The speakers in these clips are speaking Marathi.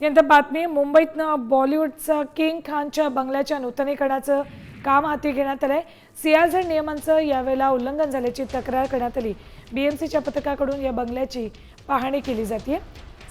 यानंतर बातमी मुंबईतनं बॉलिवूडचं किंग खानच्या बंगल्याच्या नूतनीकरणाचं काम हाती घेण्यात आलंय. सियाझेड नियमांचं यावेळेला उल्लंघन झाल्याची तक्रार करण्यात आली. बीएमसीच्या पथकाकडून या बंगल्याची पाहणी केली जाते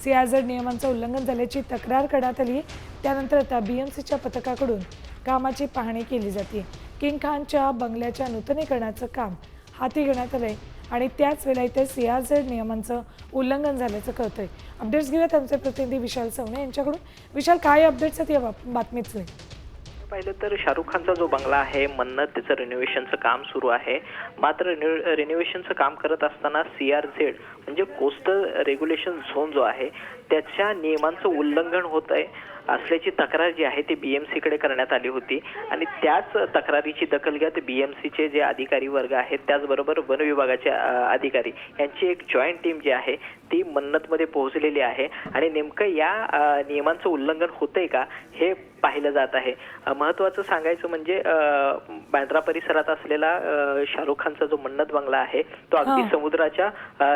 सियाझेड नियमांचं उल्लंघन झाल्याची तक्रार करण्यात आली त्यानंतर आता बीएमसीच्या पथकाकडून कामाची पाहणी केली जाते किंग खानच्या बंगल्याच्या नूतनीकरणाचं काम हाती घेण्यात आलंय. आणि त्याच वेळेला इथे झेड नियमांचं उल्लंघन झाल्याचं कळतंय. अपडेट्स घेऊयात आमचे प्रतिनिधी विशाल सवणे यांच्याकडून. विशाल काय अपडेट्स आहेत या बाब- बातमीतले? पाहिलं तर शाहरुख खानचा जो बंगला आहे मन्नत त्याचं रिनोव्हेशनचं काम सुरू आहे. मात्र रिनोव्हेशनचं काम करत असताना सी आर झेड म्हणजे कोस्टल रेग्युलेशन झोन जो आहे त्याच्या नियमांचं उल्लंघन होत आहे असल्याची तक्रार जी आहे ती बी एम सीकडे करण्यात आली होती. आणि त्याच तक्रारीची दखल घेत बीएमसीचे जे अधिकारी वर्ग आहेत त्याचबरोबर वन विभागाचे अधिकारी यांची एक जॉईंट टीम जी आहे ती मन्नतमध्ये पोहोचलेली आहे. आणि नेमकं या नियमांचं उल्लंघन होतंय का हे पाहिलं जात आहे अ, महत्त्वाचं सांगायचं म्हणजे अ, बँड्रा परिसरात असलेला शाहरुख खानचा जो मन्नत बंगला आहे तो अगदी. समुद्राच्या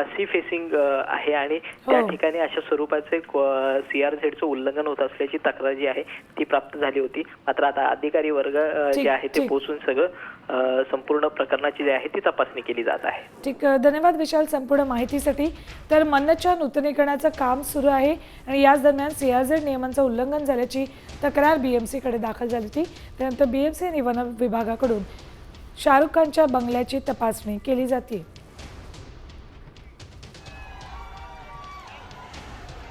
सी फेसिंग आहे आणि त्या हो. ठिकाणी अशा स्वरूपाचे सी आर झेडचं उल्लंघन होत असल्याची तक्रार जी आहे ती प्राप्त झाली होती मात्र आता अधिकारी वर्ग जे आहे ते. पोहोचून सगळं संपूर्ण प्रकरणाची जी आहे ती तपासणी केली जात आहे ठीक धन्यवाद विशाल संपूर्ण माहितीसाठी तर मन्नतच्या नूतनीकरणाचं काम सुरू आहे आणि याच दरम्यान सियाझेड नियमांचं उल्लंघन झाल्याची तक्रार बीएमसीकडे दाखल झाली होती. त्यानंतर बीएमसी आणि वन विभागाकडून शाहरुख खानच्या बंगल्याची तपासणी केली जाते.